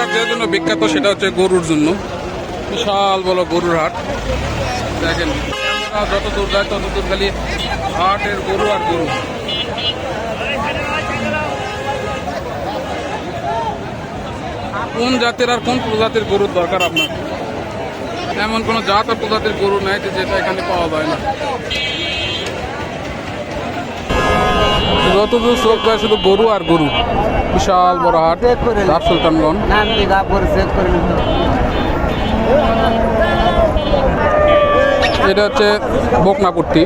হাট যে জন্য বিখ্যাত সেটা হচ্ছে গরুর জন্য। বিশাল বড় গরুর হাট। দেখেন যত দূর যায় তত দূর খালি হাটের গরু আর গরু। কোন জাতের আর কোন প্রজাতির গরুর দরকার আপনার? এমন কোনো জাত আর প্রজাতির গরু নাই যেটা এখানে পাওয়া যায় না। যতদূর চোখ যায় শুধু গরু আর গরু। বিশাল বড় হাট দার সুলতানগঞ্জ। এটা হচ্ছে বকনাপুরটি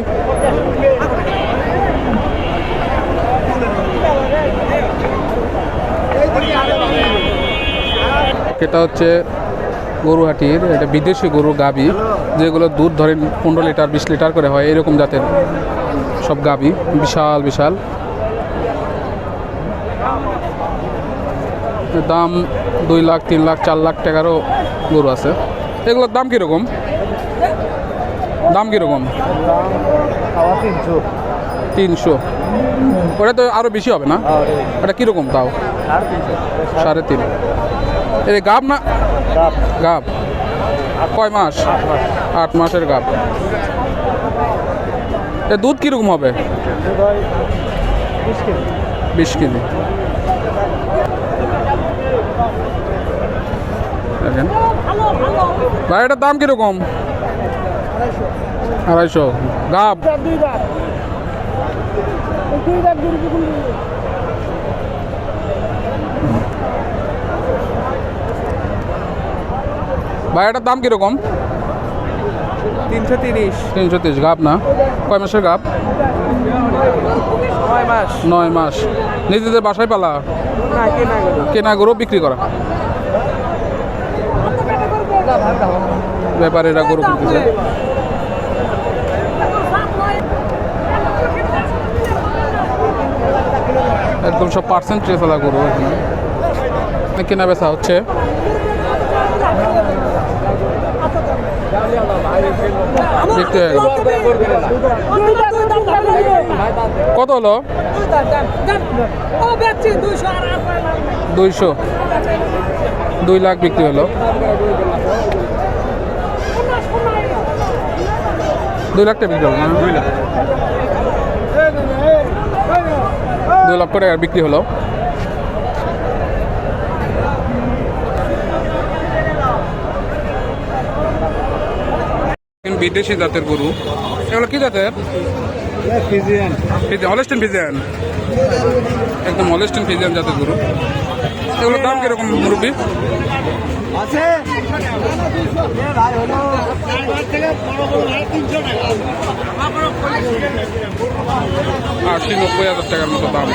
এটা হচ্ছে গরুহাটির, এটা বিদেশি গরু গাবি, যেগুলো দুধ ধরেন পনেরো লিটার, বিশ লিটার করে হয়, এরকম জাতের। সব গাবি, বিশাল বিশাল। দাম দুই লাখ, তিন লাখ, চার লাখ টাকারও গরু আছে। এগুলোর দাম কীরকম? দাম কীরকম? তিনশো। ওটা তো আরও বেশি হবে না? এটা কীরকম তাও? সাড়ে তিন। এই গাব না? গাব। কয় মাস। আট মাসের গাব। এ দুধ কীরকম হবে? বিশ কেজি। দেখেন। দাম কীরকম? আড়াইশো। গাব। ভাই দাম কীরকম? তিনশো তিরিশ। তিনশো তিরিশ গাব না? কয় মাসের গাব? ছয় মাস। নয় মাস। নিজেদের বাসায় পালা? কেনা গরু। বিক্রি করা? ব্যাপারীরা গরু কিনতেছে। একদম সব পার্সেন্টেজ ফেলা গরু। এখানে। কেনা বেচা হচ্ছে? গেল কত হলো? দুইশো। দুই লাখ বিক্রি হলো। দুই লাখ টাকা বিক্রি হলো দুই লাখ। টাকা বিক্রি হলো। বিদেশি জাতের গরু। এগুলো কি জাতের? Holstein Friesian. একদম হলেস্টিন ফিজিয়ান জাতের গরু। এগুলোর দাম কীরকম মুরব্বী? আশি নব্বই হাজার টাকার মতো দাম।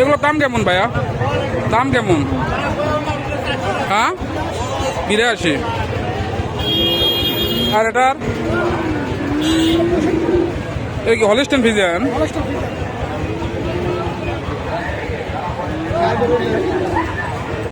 এগুলোর দাম কেমন ভাইয়া? দাম কেমন? হ্যাঁ? বিরাশি। আর এটার এটা কি হলিস্টেন ফিজিয়ান